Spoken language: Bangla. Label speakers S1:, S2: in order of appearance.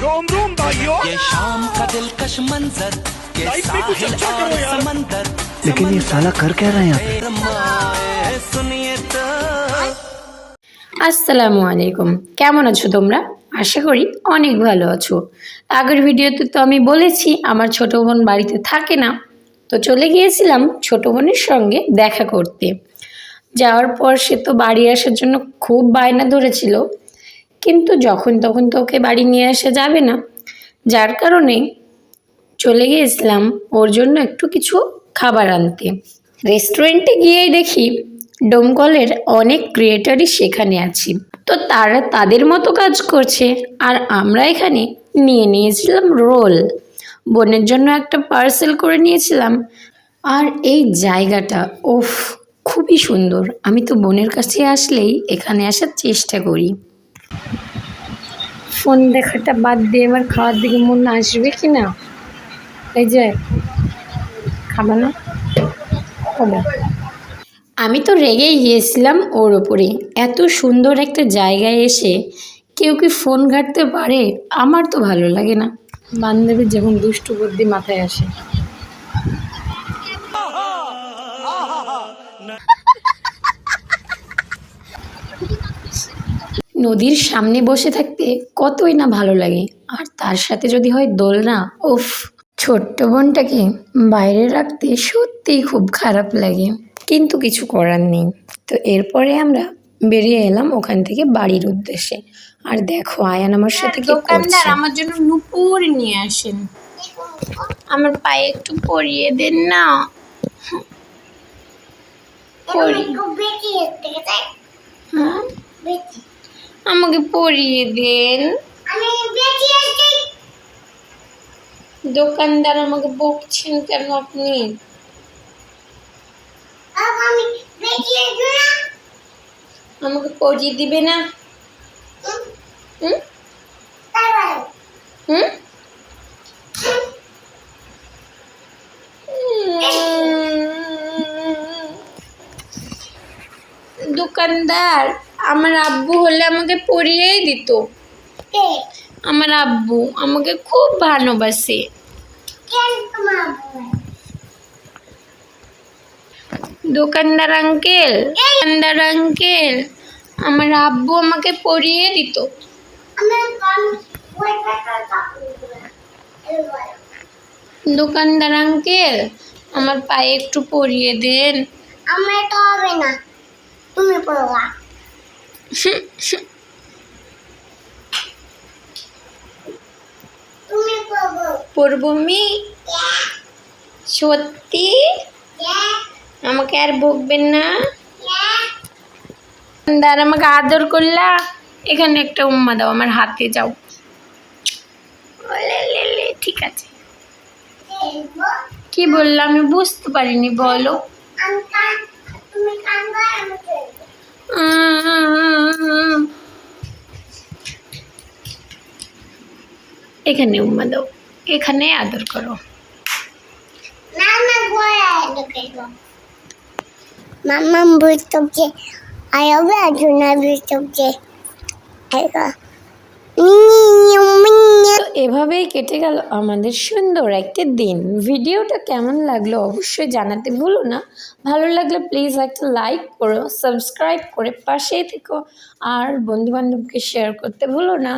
S1: रोम रोम भाइयों
S2: ये शाम का दिलकश मंजर ये
S1: लाइफ में कुछ
S2: साहिल
S1: अच्छा करो
S2: और
S1: यार।
S2: समंदर
S3: लेकिन ये साला कर क्या रहा है यहाँ पे
S2: रमाए सुनिए तो
S4: আসসালামু আলাইকুম কেমন আছো তোমরা আশা করি অনেক ভালো আছো আগের ভিডিওতে তো আমি বলেছি আমার ছোট বোন বাড়িতে থাকে না তো চলে গিয়েছিলাম ছোট বোনের সঙ্গে দেখা করতে যাওয়ার পর সে তো বাড়ি আসার জন্য খুব বায়না ধরেছিল কিন্তু যখন তখন তো ওকে বাড়ি নিয়ে আসা যাবে না। যার কারণে চলে গিয়েছিলাম ওর জন্য একটু কিছু খাবার আনতে। রেস্টুরেন্টে গিয়েই দেখি ডোমকলের অনেক ক্রিয়েটারই সেখানে আছি। তো তারা তাদের মতো কাজ করছে আর আমরা এখানে নিয়ে নিয়েছিলাম রোল। বোনের জন্য একটা পার্সেল করে নিয়েছিলাম। আর এই জায়গাটা ওফ খুবই সুন্দর। আমি তো বোনের কাছে আসলেই এখানে আসার চেষ্টা করি। ফোন দেখাটা বাদ দিয়ে এবার খাওয়ার দিকে মন আসবে কি না? এই যে, খাবে না? আমি তো রেগেই গিয়েছিলাম ওর ওপরে। এত সুন্দর একটা জায়গায় এসে কেউ কি ফোন ঘাটতে পারে? আমার তো ভালো লাগে না। বান্ধবীর যখন দুষ্টু বুদ্ধি মাথায় আসে। নদীর সামনে বসে থাকতে কতই না ভালো লাগে। আর তার সাথে যদি হয় দোলনা উফ ছোট্ট বোনটাকে বাইরে রাখতে সত্যিই খুব খারাপ লাগে। কিন্তু কিছু করার নেই। তো এরপরে আমরা বেরিয়ে এলাম ওখান থেকে বাড়ির উদ্দেশ্যে। আর দেখো আয়ান আমার সাথে কি করছে। আমার জন্য নুপুর নিয়ে আসেন। আমার পায়ে একটু পরিয়ে দেন না। পরি হ্যাঁ? আমাকে পরিয়ে দেন। দোকানদার আমাকে বকছেন কেন আপনি? আমাকে পরিয়ে দিবে না? হুম? হুম। দোকানদার আমার আব্বু হলে আমাকে পরিয়েই দিত। আমার আব্বু আমাকে খুব ভালোবাসে। দোকানদার আঙ্কেল দোকানদার আঙ্কেল আমার আব্বু আমাকে পরিয়ে দিত। দোকানদার আঙ্কেল আমার পায়ে একটু পরিয়ে দেন।
S5: আমার তো হবে না। তুমি পড়বা তুমি পড়ব
S4: পরবো সত্যি? আমাকে আর বকবেন না? দোকানদার আমাকে আদর করলা? এখানে একটা উম্মা দাও, আমার হাতে যাও। ঠিক আছে। কি বললাম আমি বুঝতে পারিনি, বলো। এখানে উম্মা দাও। এখানে আদর করো।
S5: মাম্মা বুঝতো আজুনা বুঝতো আইগা
S4: এভাবেই কেটে গেল আমাদের সুন্দর একটি দিন। ভিডিওটা কেমন লাগল অবশ্যই জানাতে ভুলো না। ভালো লাগলে প্লিজ একটা লাইক করো সাবস্ক্রাইব করে পাশেই থেকো। আর বন্ধুবান্ধবকে শেয়ার করতে ভুলো না।